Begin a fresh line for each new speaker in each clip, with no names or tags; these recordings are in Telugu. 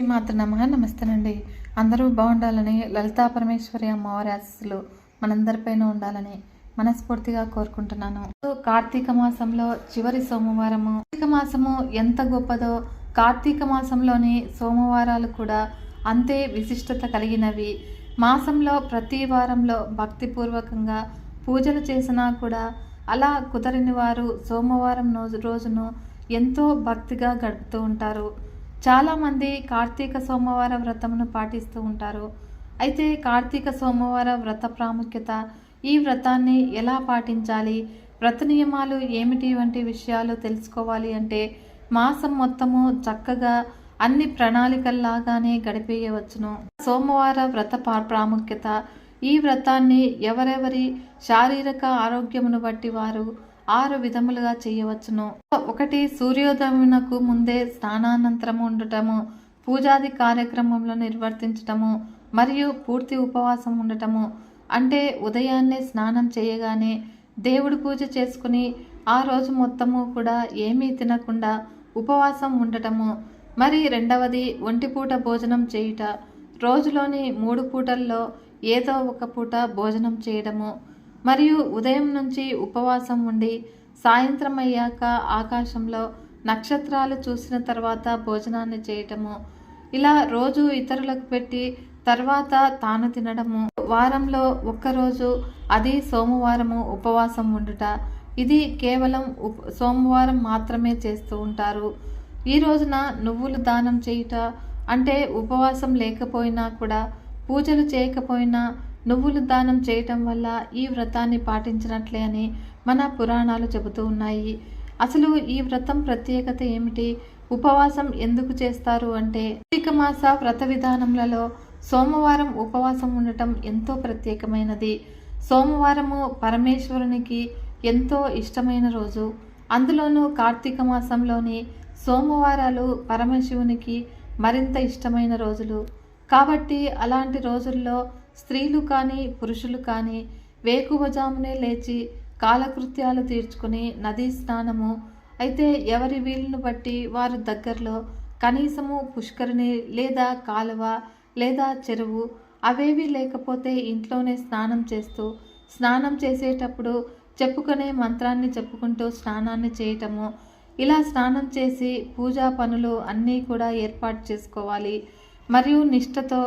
మాతృ నమ నమస్తేనండి. అందరూ బాగుండాలని లలితా పరమేశ్వరి అమ్మవారి ఆశీస్సులు మనందరిపైన ఉండాలని మనస్ఫూర్తిగా కోరుకుంటున్నాను. కార్తీక మాసంలో చివరి సోమవారము. కార్తీక మాసము ఎంత గొప్పదో కార్తీక మాసంలోని సోమవారాలు కూడా అంతే విశిష్టత కలిగినవి. మాసంలో ప్రతి వారంలో భక్తిపూర్వకంగా పూజలు చేసినా కూడా అలా కుదరని వారు సోమవారం రోజు రోజును ఎంతో భక్తిగా గడుపుతూ ఉంటారు. చాలామంది కార్తీక సోమవార వ్రతమును పాటిస్తూ ఉంటారు. అయితే కార్తీక సోమవార వ్రత ప్రాముఖ్యత ఈ వ్రతాన్ని ఎలా పాటించాలి? వ్రత నియమాలు ఏమిటి వంటి విషయాలు తెలుసుకోవాలి అంటే మాసం మొత్తము చక్కగా అన్ని ప్రణాళికల్లాగానే గడిపేయవచ్చును. సోమవార వ్రత పా- ప్రాముఖ్యత ఈ వ్రతాన్ని ఎవరెవరి శారీరక ఆరోగ్యమును బట్టి వారు ఆరు విధములుగా చేయవచ్చును. ఒకటి సూర్యోదయమునకు ముందే స్నానానంతరము ఉండటము పూజాది కార్యక్రమంలో నిర్వర్తించటము మరియు పూర్తి ఉపవాసం ఉండటము. అంటే ఉదయాన్నే స్నానం చేయగానే దేవుడి పూజ చేసుకుని ఆ రోజు మొత్తము కూడా ఏమీ తినకుండా ఉపవాసం ఉండటము. మరి రెండవది ఒంటిపూట భోజనం చేయుట. రోజులోని మూడు పూటల్లో ఏదో ఒక పూట భోజనం చేయడము. మరియు ఉదయం నుంచి ఉపవాసం ఉండి సాయంత్రం అయ్యాక ఆకాశంలో నక్షత్రాలు చూసిన తర్వాత భోజనాన్ని చేయటము. ఇలా రోజు ఇతరులకు పెట్టి తర్వాత తాను తినడము. వారంలో ఒక్కరోజు అది సోమవారము ఉపవాసం ఉండుట. ఇది కేవలం ఉప సోమవారం మాత్రమే చేస్తూ ఉంటారు. ఈ రోజున నువ్వులు దానం చేయుట అంటే ఉపవాసం లేకపోయినా కూడా పూజలు చేయకపోయినా నువ్వులు దానం చేయటం వల్ల ఈ వ్రతాన్ని పాటించినట్లే అని మన పురాణాలు చెబుతూ ఉన్నాయి. అసలు ఈ వ్రతం ప్రత్యేకత ఏమిటి? ఉపవాసం ఎందుకు చేస్తారు అంటే కార్తీక మాస వ్రత విధానములలో సోమవారం ఉపవాసం ఉండటం ఎంతో ప్రత్యేకమైనది. సోమవారము పరమేశ్వరునికి ఎంతో ఇష్టమైన రోజు. అందులోనూ కార్తీక మాసంలోని సోమవారాలు పరమశివునికి మరింత ఇష్టమైన రోజులు. కాబట్టి అలాంటి రోజుల్లో స్త్రీలు కానీ పురుషులు కానీ వేకువజామునే లేచి కాలకృత్యాలు తీర్చుకుని నదీ స్నానము. అయితే ఎవరి వీలును బట్టి వారు దగ్గరలో కనీసము పుష్కరిణి లేదా కాలువ లేదా చెరువు అవేవి లేకపోతే ఇంట్లోనే స్నానం చేస్తూ స్నానం చేసేటప్పుడు చెప్పుకునే మంత్రాన్ని చెప్పుకుంటూ స్నానాన్ని చేయటము. ఇలా స్నానం చేసి పూజా పనులు అన్నీ కూడా ఏర్పాటు చేసుకోవాలి. మరియు నిష్టతో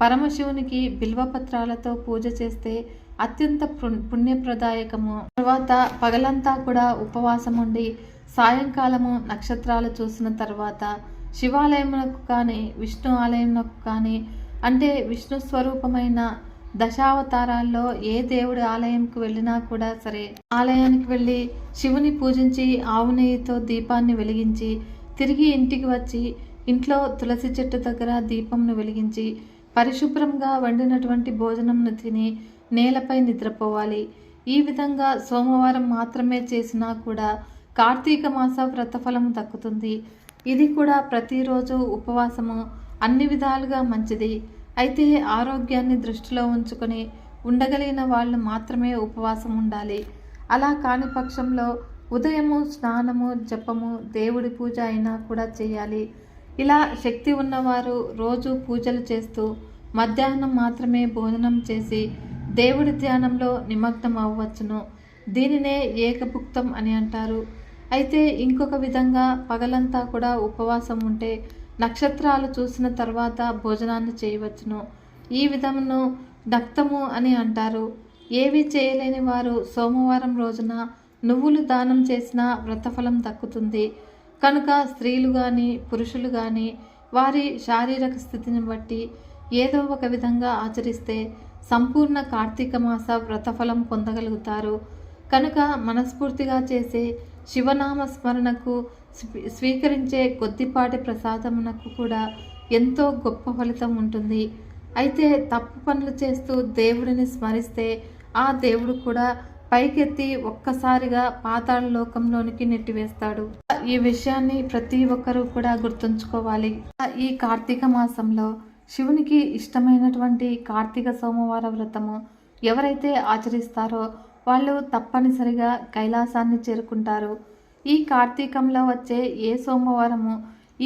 పరమశివునికి బిల్వపత్రాలతో పూజ చేస్తే అత్యంత పుణ్యప్రదాయకము. తర్వాత పగలంతా కూడా ఉపవాసం ఉండి సాయంకాలము నక్షత్రాలు చూసిన తర్వాత శివాలయమునకు కానీ విష్ణు ఆలయంకు కానీ అంటే విష్ణు స్వరూపమైన దశావతారాల్లో ఏ దేవుడి ఆలయంకు వెళ్ళినా కూడా సరే ఆలయానికి వెళ్ళి శివుని పూజించి ఆవు నెయ్యితో దీపాన్ని వెలిగించి తిరిగి ఇంటికి వచ్చి ఇంట్లో తులసి చెట్టు దగ్గర దీపంను వెలిగించి పరిశుభ్రంగా వండినటువంటి భోజనంను తిని నేలపై నిద్రపోవాలి. ఈ విధంగా సోమవారం మాత్రమే చేసినా కూడా కార్తీక మాస వ్రతఫలం దక్కుతుంది. ఇది కూడా ప్రతిరోజు ఉపవాసము అన్ని విధాలుగా మంచిది. అయితే ఆరోగ్యాన్ని దృష్టిలో ఉంచుకొని ఉండగలిగిన వాళ్ళు మాత్రమే ఉపవాసం ఉండాలి. అలా కాని పక్షంలో ఉదయము స్నానము జపము దేవుడి పూజ అయినా కూడా చేయాలి. ఇలా శక్తి ఉన్నవారు రోజు పూజలు చేస్తూ మధ్యాహ్నం మాత్రమే భోజనం చేసి దేవుడి ధ్యానంలో నిమగ్నం అవ్వచ్చును. దీనినే ఏకభుక్తం అని అంటారు. అయితే ఇంకొక విధంగా పగలంతా కూడా ఉపవాసం ఉంటే నక్షత్రాలు చూసిన తర్వాత భోజనాన్ని చేయవచ్చును. ఈ విధమును దక్తము అని అంటారు. ఏవి చేయలేని వారు సోమవారం రోజున నువ్వులు దానం చేసిన వ్రతఫలం దక్కుతుంది. కనుక స్త్రీలు కానీ పురుషులు కానీ వారి శారీరక స్థితిని బట్టి ఏదో ఒక విధంగా ఆచరిస్తే సంపూర్ణ కార్తీక మాస వ్రతఫలం పొందగలుగుతారు. కనుక మనస్ఫూర్తిగా చేసే శివనామ స్మరణకు స్వీకరించే కొద్దిపాటి ప్రసాదమునకు కూడా ఎంతో గొప్ప ఫలితం ఉంటుంది. అయితే తప్పు పనులు చేస్తూ దేవుడిని స్మరిస్తే ఆ దేవుడు కూడా పైకెత్తి ఒక్కసారిగా పాతాళ లోకంలోనికి నెట్టివేస్తాడు. ఈ విషయాన్ని ప్రతి ఒక్కరూ కూడా గుర్తుంచుకోవాలి. ఈ కార్తీక మాసంలో శివునికి ఇష్టమైనటువంటి కార్తీక సోమవార వ్రతము ఎవరైతే ఆచరిస్తారో వాళ్ళు తప్పనిసరిగా కైలాసాన్ని చేరుకుంటారు. ఈ కార్తీకంలో వచ్చే ఏ సోమవారము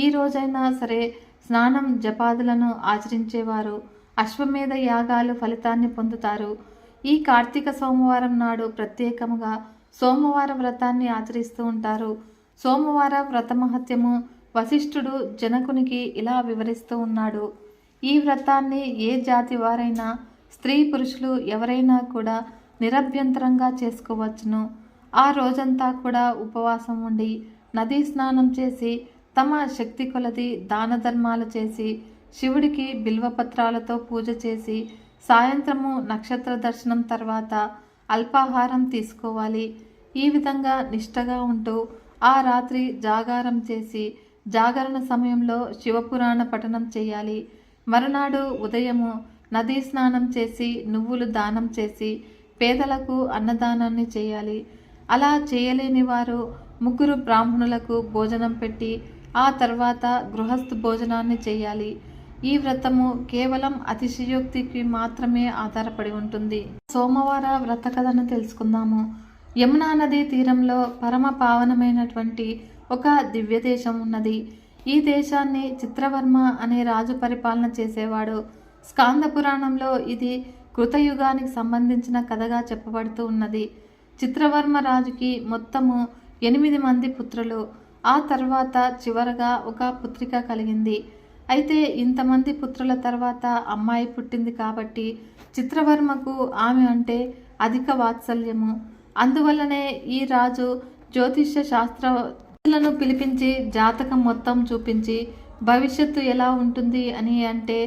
ఈ రోజైనా సరే స్నానం జపాదులను ఆచరించేవారు. అశ్వమేధ యాగాలు ఫలితాన్ని పొందుతారు. ఈ కార్తీక సోమవారం నాడు ప్రత్యేకముగా సోమవార వ్రతాన్ని ఆచరిస్తూ ఉంటారు. సోమవార వ్రతమహత్యము వశిష్ఠుడు జనకునికి ఇలా వివరిస్తూ ఉన్నాడు. ఈ వ్రతాన్ని ఏ జాతి వారైనా స్త్రీ పురుషులు ఎవరైనా కూడా నిరభ్యంతరంగా చేసుకోవచ్చును. ఆ రోజంతా కూడా ఉపవాసం ఉండి నదీ స్నానం చేసి తమ శక్తి కొలది దాన ధర్మాలు చేసి శివుడికి బిల్వపత్రాలతో పూజ చేసి సాయంత్రము నక్షత్ర దర్శనం తర్వాత అల్పాహారం తీసుకోవాలి. ఈ విధంగా నిష్టగా ఉంటూ ఆ రాత్రి జాగారం చేసి జాగరణ సమయంలో శివపురాణ పఠనం చేయాలి. మరునాడు ఉదయము నదీ స్నానం చేసి నువ్వులు దానం చేసి పేదలకు అన్నదానాన్ని చేయాలి. అలా చేయలేని వారు ముగ్గురు బ్రాహ్మణులకు భోజనం పెట్టి ఆ తర్వాత గృహస్థు భోజనాన్ని చేయాలి. ఈ వ్రతము కేవలం అతిశయోక్తికి మాత్రమే ఆధారపడి ఉంటుంది. సోమవార వ్రత కథను తెలుసుకుందాము. యమునా నదీ తీరంలో పరమ పావనమైనటువంటి ఒక దివ్య దేశం ఉన్నది. ఈ దేశాన్ని చిత్రవర్మ అనే రాజు పరిపాలన చేసేవాడు. స్కాంద పురాణంలో ఇది కృతయుగానికి సంబంధించిన కథగా చెప్పబడుతూ ఉన్నది. చిత్రవర్మ రాజుకి మొత్తము ఎనిమిది మంది పుత్రులు. ఆ తర్వాత చివరగా ఒక పుత్రిక కలిగింది. అయితే ఇంతమంది పుత్రుల తర్వాత అమ్మాయి పుట్టింది కాబట్టి చిత్రవర్మకు ఆమె అంటే అధిక వాత్సల్యము. అందువల్లనే ఈ రాజు జ్యోతిష్య శాస్త్రలను పిలిపించి జాతకం మొత్తం చూపించి భవిష్యత్తు ఎలా ఉంటుంది అని అంటే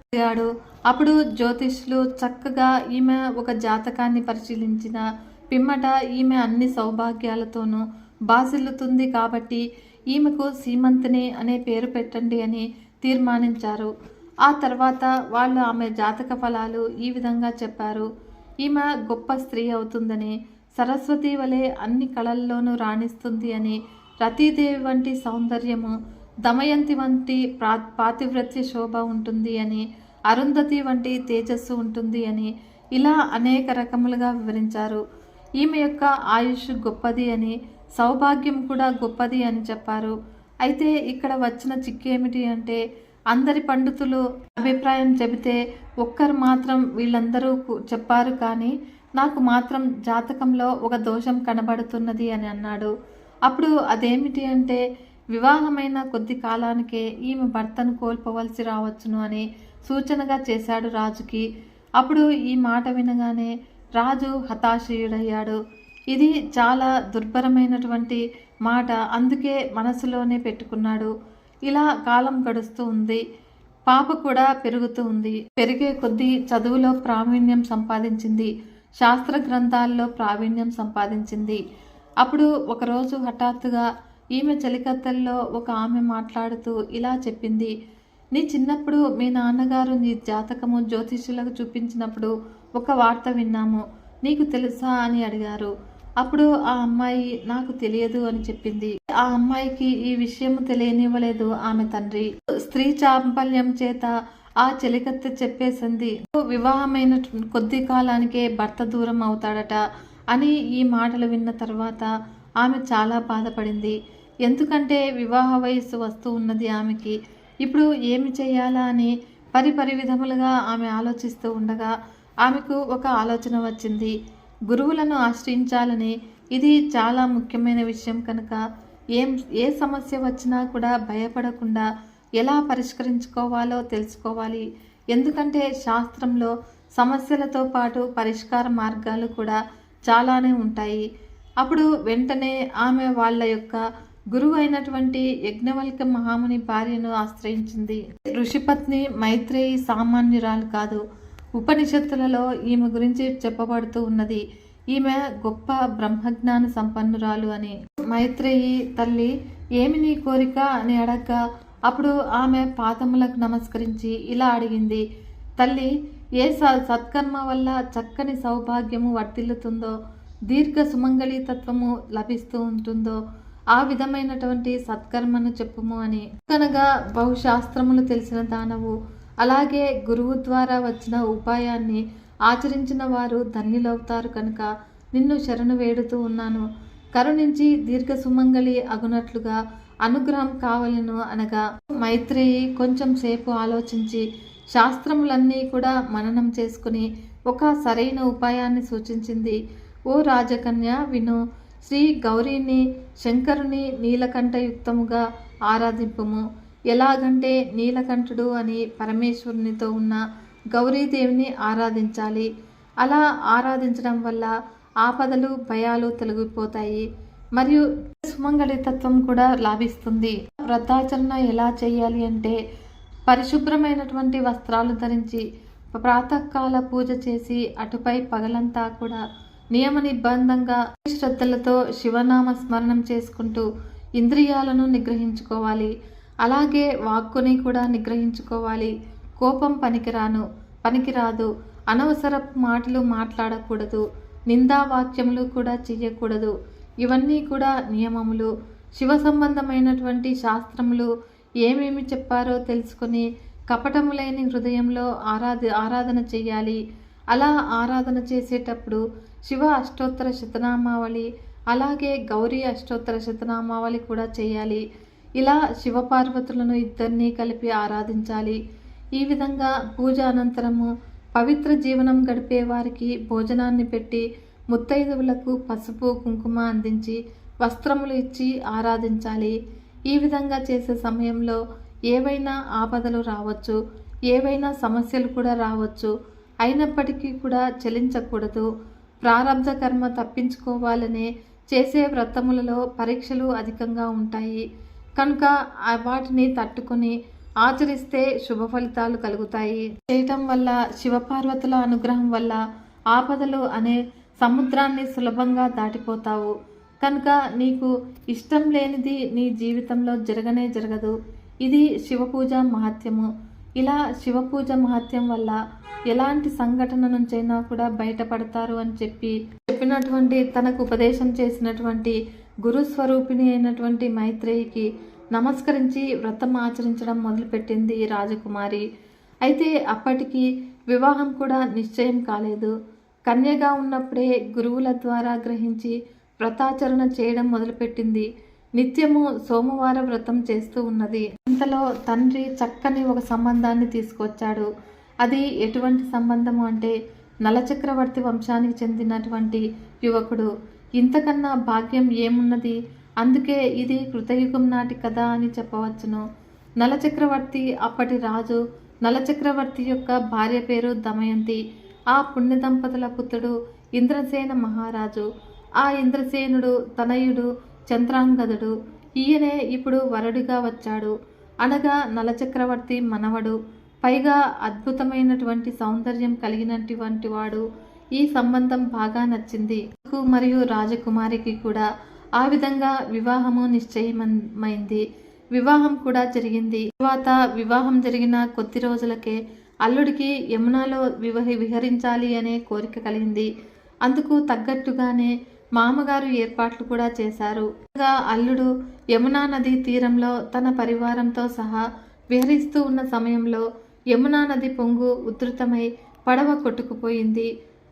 అడిగాడు. అప్పుడు జ్యోతిష్లు చక్కగా ఈమె ఒక జాతకాన్ని పరిశీలించిన పిమ్మట ఈమె అన్ని సౌభాగ్యాలతోనూ బాసిల్లుతుంది కాబట్టి ఈమెకు సీమంతిని అనే పేరు పెట్టండి అని తీర్మానించారు. ఆ తర్వాత వాళ్ళు ఆమె జాతక ఫలాలు ఈ విధంగా చెప్పారు. ఈమె గొప్ప స్త్రీ అవుతుందని సరస్వతి వలె అన్ని కళల్లోనూ రాణిస్తుంది అని రతీదేవి వంటి సౌందర్యము దమయంతి వంటి ప్రా పాతివ్రత్య శోభ ఉంటుంది అని అరుంధతి వంటి తేజస్సు ఉంటుంది అని ఇలా అనేక రకములుగా వివరించారు. ఈమె యొక్క ఆయుష్ గొప్పది అని సౌభాగ్యం కూడా గొప్పది అని చెప్పారు. అయితే ఇక్కడ వచ్చిన చిక్కు ఏమిటి అంటే అందరి పండితులు అభిప్రాయం చెబితే ఒక్కరు మాత్రం వీళ్ళందరూ చెప్పారు కానీ నాకు మాత్రం జాతకంలో ఒక దోషం కనబడుతున్నది అని అన్నాడు. అప్పుడు అదేమిటి అంటే వివాహమైన కొద్ది కాలానికే ఈమె భర్తను కోల్పోవలసి రావచ్చును అని సూచనగా చేశాడు రాజుకి. అప్పుడు ఈ మాట వినగానే రాజు హతాశయుడయ్యాడు. ఇది చాలా దుర్భరమైనటువంటి మాట అందుకే మనసులోనే పెట్టుకున్నాడు. ఇలా కాలం గడుస్తూ ఉంది. పాప కూడా పెరుగుతూ ఉంది. పెరిగే కొద్దీ చదువులో ప్రావీణ్యం సంపాదించింది. శాస్త్ర గ్రంథాల్లో ప్రావీణ్యం సంపాదించింది. అప్పుడు ఒకరోజు హఠాత్తుగా ఈమె చలికత్తెల్లో ఒక ఆమె మాట్లాడుతూ ఇలా చెప్పింది. నీ చిన్నప్పుడు మీ నాన్నగారు నీ జాతకము జ్యోతిష్యులకు చూపించినప్పుడు ఒక వార్త విన్నాము. నీకు తెలుసా? అని అడిగారు. అప్పుడు ఆ అమ్మాయి నాకు తెలియదు అని చెప్పింది. ఆ అమ్మాయికి ఈ విషయం తెలియనివ్వలేదు ఆమె తండ్రి. స్త్రీ చాంపల్యం చేత ఆ చెలికత్తె చెప్పేసింది. వివాహమైన కొద్ది కాలానికే భర్త దూరం అవుతాడట అని ఈ మాటలు విన్న తర్వాత ఆమె చాలా బాధపడింది. ఎందుకంటే వివాహ వయస్సు వస్తూ ఉన్నది ఆమెకి. ఇప్పుడు ఏమి చేయాలా అని పరిపరి విధములుగా ఆమె ఆలోచిస్తూ ఉండగా ఆమెకు ఒక ఆలోచన వచ్చింది. గురువులను ఆశ్రయించాలని ఇది చాలా ముఖ్యమైన విషయం కనుక ఏం ఏ సమస్య వచ్చినా కూడా భయపడకుండా ఎలా పరిష్కరించుకోవాలో తెలుసుకోవాలి. ఎందుకంటే శాస్త్రంలో సమస్యలతో పాటు పరిష్కార మార్గాలు కూడా చాలానే ఉంటాయి. అప్పుడు వెంటనే ఆమె వాళ్ళ యొక్క గురువు అయినటువంటి యజ్ఞవల్క మహాముని భార్యను ఆశ్రయించింది. ఋషిపత్ని మైత్రేయి సామాన్యురాలు కాదు. ఉపనిషత్తులలో ఈమె గురించి చెప్పబడుతూ ఉన్నది. ఈమె గొప్ప బ్రహ్మజ్ఞాన సంపన్నురాలు అని. మైత్రేయి తల్లి ఏమి నీ కోరిక అని అడగ్గా అప్పుడు ఆమె పాదములకు నమస్కరించి ఇలా అడిగింది. తల్లి ఏ స సత్కర్మ వల్ల చక్కని సౌభాగ్యము వర్తిల్లుతుందో దీర్ఘ సుమంగళీతత్వము లభిస్తూ ఉంటుందో ఆ విధమైనటువంటి సత్కర్మను చెప్పుము అని. కనుక బహుశాస్త్రములు తెలిసిన దానవు అలాగే గురువు ద్వారా వచ్చిన ఉపాయాన్ని ఆచరించిన వారు ధన్యులవుతారు కనుక నిన్ను శరణు వేడుతూ ఉన్నాను. కరుణించి దీర్ఘ సుమంగళి అగునట్లుగా అనుగ్రహం కావలను అనగా మైత్రేయి కొంచెం సేపు ఆలోచించి శాస్త్రములన్నీ కూడా మననం చేసుకుని ఒక సరైన ఉపాయాన్ని సూచించింది. ఓ రాజకన్య విను శ్రీ గౌరీని శంకరుని నీలకంఠయుక్తముగా ఆరాధింపుము. ఎలాగంటే నీలకంఠుడు అని పరమేశ్వరునితో ఉన్న గౌరీదేవిని ఆరాధించాలి. అలా ఆరాధించడం వల్ల ఆపదలు భయాలు తొలగిపోతాయి. మరియు సుమంగళితత్వం కూడా లాభిస్తుంది. వ్రతాచరణ ఎలా చేయాలి అంటే పరిశుభ్రమైనటువంటి వస్త్రాలు ధరించి ప్రాతకాల పూజ చేసి అటుపై పగలంతా కూడా నియమ నిబంధంగా శ్రద్ధలతో శివనామ స్మరణం చేసుకుంటూ ఇంద్రియాలను నిగ్రహించుకోవాలి. అలాగే వాక్కుని కూడా నిగ్రహించుకోవాలి. కోపం పనికిరాను పనికిరాదు. అనవసర మాటలు మాట్లాడకూడదు. నిందా వాక్యములు కూడా చెయ్యకూడదు. ఇవన్నీ కూడా నియమములు. శివ సంబంధమైనటువంటి శాస్త్రములు ఏమేమి చెప్పారో తెలుసుకొని కపటము లేని హృదయంలో ఆరాధ ఆరాధన చేయాలి అలా ఆరాధన చేసేటప్పుడు శివ అష్టోత్తర శతనామావళి అలాగే గౌరీ అష్టోత్తర శతనామావళి కూడా చేయాలి ఇలా శివపార్వతులను ఇద్దరినీ కలిపి ఆరాధించాలి. ఈ విధంగా పూజ అనంతరము పవిత్ర జీవనం గడిపే వారికి భోజనాన్ని పెట్టి ముత్తైదువులకు పసుపు కుంకుమ అందించి వస్త్రములు ఇచ్చి ఆరాధించాలి. ఈ విధంగా చేసే సమయంలో ఏవైనా ఆపదలు రావచ్చు ఏవైనా సమస్యలు కూడా రావచ్చు. అయినప్పటికీ కూడా చెలించకూడదు. ప్రారంధ కర్మ తప్పించుకోవాలనే చేసే వ్రతములలో పరీక్షలు అధికంగా ఉంటాయి. కనుక వాటిని తట్టుకొని ఆచరిస్తే శుభ ఫలితాలు కలుగుతాయి. చేయటం వల్ల శివపార్వతుల అనుగ్రహం వల్ల ఆపదలు అనే సముద్రాన్ని సులభంగా దాటిపోతావు. కనుక నీకు ఇష్టం లేనిది నీ జీవితంలో జరగనే జరగదు. ఇది శివపూజ మహత్యము. ఇలా శివపూజ మహత్యం వల్ల ఎలాంటి సంఘటన నుంచైనా కూడా బయటపడతారు అని చెప్పి చెప్పినటువంటి తనకు ఉపదేశం చేసినటువంటి గురుస్వరూపిణి అయినటువంటి మైత్రేయికి నమస్కరించి వ్రతం ఆచరించడం మొదలుపెట్టింది రాజకుమారి. అయితే అప్పటికి వివాహం కూడా నిశ్చయం కాలేదు. కన్యగా ఉన్నప్పుడే గురువుల ద్వారా గ్రహించి వ్రతాచరణ చేయడం మొదలుపెట్టింది. నిత్యము సోమవార వ్రతం చేస్తూ ఉన్నది. ఇంతలో తండ్రి చక్కని ఒక సంబంధాన్ని తీసుకొచ్చాడు. అది ఎటువంటి సంబంధము అంటే నలచక్రవర్తి వంశానికి చెందినటువంటి యువకుడు. ఇంతకన్నా భాగ్యం ఏమున్నది? అందుకే ఇది కృతయుగం నాటి కథ అని చెప్పవచ్చును. నలచక్రవర్తి అప్పటి రాజు నలచక్రవర్తి యొక్క భార్య పేరు దమయంతి ఆ పుణ్య దంపతుల పుత్రుడు ఇంద్రసేన మహారాజు. ఆ ఇంద్రసేనుడు తనయుడు చంద్రాంగదుడు. ఈయనే ఇప్పుడు వరుడిగా వచ్చాడు. అనగా నలచక్రవర్తి మనవడు. పైగా అద్భుతమైనటువంటి సౌందర్యం కలిగినటువంటి వాడు. ఈ సంబంధం బాగా నచ్చింది. మరియు రాజకుమారికి కూడా ఆ విధంగా వివాహము నిశ్చయమైంది. వివాహం కూడా జరిగింది. తర్వాత వివాహం జరిగిన కొద్ది రోజులకే అల్లుడికి యమునాలో వివహి విహరించాలి అనే కోరిక కలిగింది. అందుకు తగ్గట్టుగానే మామగారు ఏర్పాట్లు కూడా చేశారు. అల్లుడు యమునా నది తీరంలో తన పరివారంతో సహా విహరిస్తూ ఉన్న సమయంలో యమునా నది పొంగు ఉధృతమై పడవ కొట్టుకుపోయింది.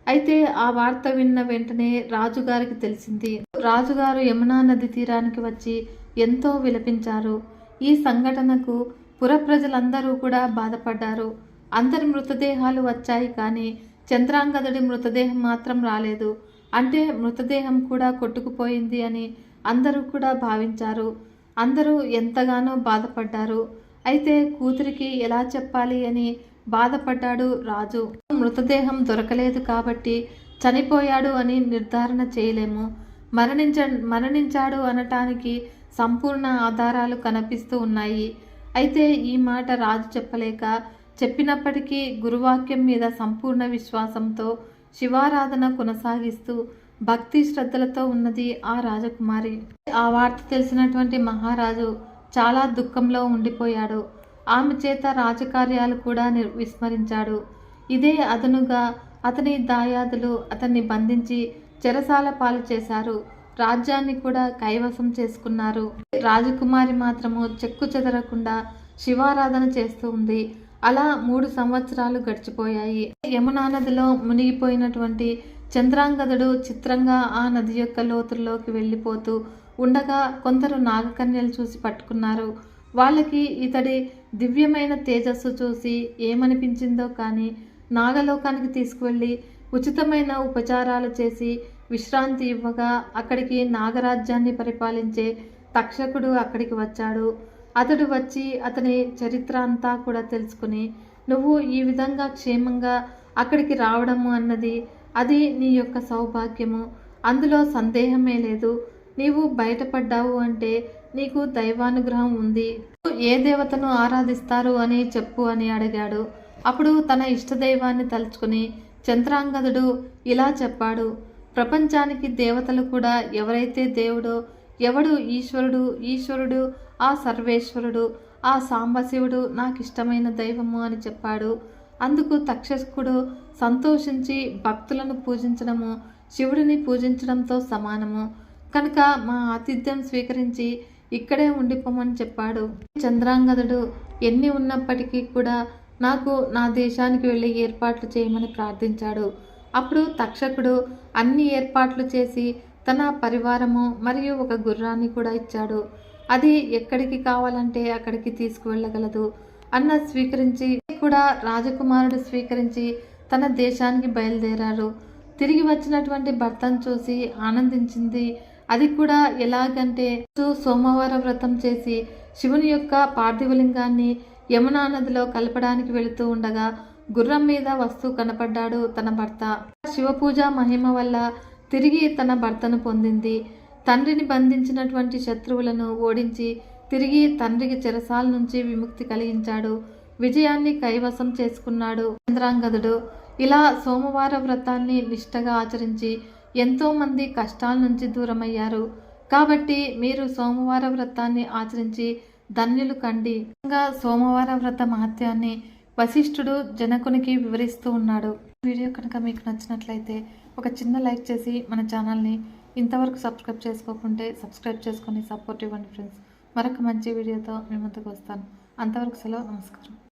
అయితే ఆ వార్త విన్న వెంటనే రాజుగారికి తెలిసింది. రాజుగారు యమునా నది తీరానికి వచ్చి ఎంతో విలపించారు. ఈ సంఘటనకు పుర ప్రజలందరూ కూడా బాధపడ్డారు. అందరి మృతదేహాలు వచ్చాయి కానీ చంద్రాంగదుడి మృతదేహం మాత్రం రాలేదు. అంటే మృతదేహం కూడా కొట్టుకుపోయింది అని అందరూ కూడా భావించారు. అందరూ ఎంతగానో బాధపడ్డారు. అయితే కూతురికి ఎలా చెప్పాలి అని బాధపడ్డాడు రాజు. మృతదేహం దొరకలేదు కాబట్టి చనిపోయాడు అని నిర్ధారణ చేయలేము. మరణించ మరణించాడు అనటానికి సంపూర్ణ ఆధారాలు కనిపిస్తూ ఉన్నాయి. అయితే ఈ మాట రాజు చెప్పలేక చెప్పినప్పటికీ గురువాక్యం మీద సంపూర్ణ విశ్వాసంతో శివారాధన కొనసాగిస్తూ భక్తి శ్రద్ధలతో ఉన్నది ఆ రాజకుమారి. ఆ వార్త తెలిసినటువంటి మహారాజు చాలా దుఃఖంలో ఉండిపోయాడు. ఆమె చేత రాజకార్యాలు కూడా విస్మరించాడు. ఇదే అదనుగా అతని దాయాదులు అతన్ని బంధించి చెరసాల పాలు చేశారు. రాజ్యాన్ని కూడా కైవసం చేసుకున్నారు. రాజకుమారి మాత్రము చెక్కు చెదరకుండా శివారాధన చేస్తూ ఉంది. అలా మూడు సంవత్సరాలు గడిచిపోయాయి. యమునా నదిలో మునిగిపోయినటువంటి చంద్రాంగదుడు చిత్రంగా ఆ నది యొక్క లోతుల్లోకి వెళ్ళిపోతూ ఉండగా కొందరు నాగకన్యలు చూసి పట్టుకున్నారు. వాళ్ళకి ఇతడి దివ్యమైన తేజస్సు చూసి ఏమనిపించిందో కానీ నాగలోకానికి తీసుకువెళ్ళి ఉచితమైన ఉపచారాలు చేసి విశ్రాంతి ఇవ్వగా అక్కడికి నాగరాజ్యాన్ని పరిపాలించే తక్షకుడు అక్కడికి వచ్చాడు. అతడు వచ్చి అతని చరిత్ర అంతా కూడా తెలుసుకుని నువ్వు ఈ విధంగా క్షేమంగా అక్కడికి రావడము అన్నది అది నీ యొక్క సౌభాగ్యము. అందులో సందేహమే లేదు. నీవు బయటపడ్డావు అంటే నీకు దైవానుగ్రహం ఉంది. ఏ దేవతను ఆరాధిస్తారు అని చెప్పు అని అడిగాడు. అప్పుడు తన ఇష్టదైవాన్ని తలుచుకుని చంద్రాంగదుడు ఇలా చెప్పాడు. ప్రపంచానికి దేవతలు కూడా ఎవరైతే దేవుడో ఎవడు ఈశ్వరుడు ఈశ్వరుడు ఆ సర్వేశ్వరుడు ఆ సాంబశివుడు నాకు ఇష్టమైన దైవము అని చెప్పాడు. అందుకు తక్షకుడు సంతోషించి భక్తులను పూజించడము శివుడిని పూజించడంతో సమానము. కనుక మా ఆతిథ్యం స్వీకరించి ఇక్కడే ఉండిపోమని చెప్పాడు. చంద్రాంగదుడు ఎన్ని ఉన్నప్పటికీ కూడా నాకు నా దేశానికి వెళ్ళి ఏర్పాట్లు చేయమని ప్రార్థించాడు. అప్పుడు తక్షకుడు అన్ని ఏర్పాట్లు చేసి తన పరివారము మరియు ఒక గుర్రాన్ని కూడా ఇచ్చాడు. అది ఎక్కడికి కావాలంటే అక్కడికి తీసుకువెళ్ళగలదు అన్న స్వీకరించి కూడా రాజకుమారుడు స్వీకరించి తన దేశానికి బయలుదేరారు. తిరిగి వచ్చినటువంటి భర్తను చూసి ఆనందించింది అది కూడా ఎలాగంటే సోమవార వ్రతం చేసి శివుని యొక్క పార్థివలింగాన్ని యమునా నదిలో కలపడానికి వెళుతూ ఉండగా గుర్రం మీద వస్తూ కనపడ్డాడు తన భర్త. శివపూజ మహిమ వల్ల తిరిగి తన భర్తను పొందింది. తండ్రిని బంధించినటువంటి శత్రువులను ఓడించి తిరిగి తండ్రికి చెరసాల నుంచి విముక్తి కలిగించాడు. విజయాన్ని కైవసం చేసుకున్నాడు. చంద్రాంగదుడు ఇలా సోమవార వ్రతాన్ని నిష్టగా ఆచరించి ఎంతోమంది కష్టాల నుంచి దూరమయ్యారు. కాబట్టి మీరు సోమవార వ్రతాన్ని ఆచరించి ధన్యులు కండి. ఇంకా సోమవార వ్రత మహత్యాన్ని వశిష్ఠుడు జనకునికి వివరిస్తూ ఉన్నాడు. వీడియో కనుక మీకు నచ్చినట్లయితే ఒక చిన్న లైక్ చేసి మన ఛానల్ని ఇంతవరకు సబ్స్క్రైబ్ చేసుకోకుంటే సబ్స్క్రైబ్ చేసుకొని సపోర్ట్ ఇవ్వండి ఫ్రెండ్స్. మరొక మంచి వీడియోతో మీ ముందుకు వస్తాను. అంతవరకు సెలవు నమస్కారం.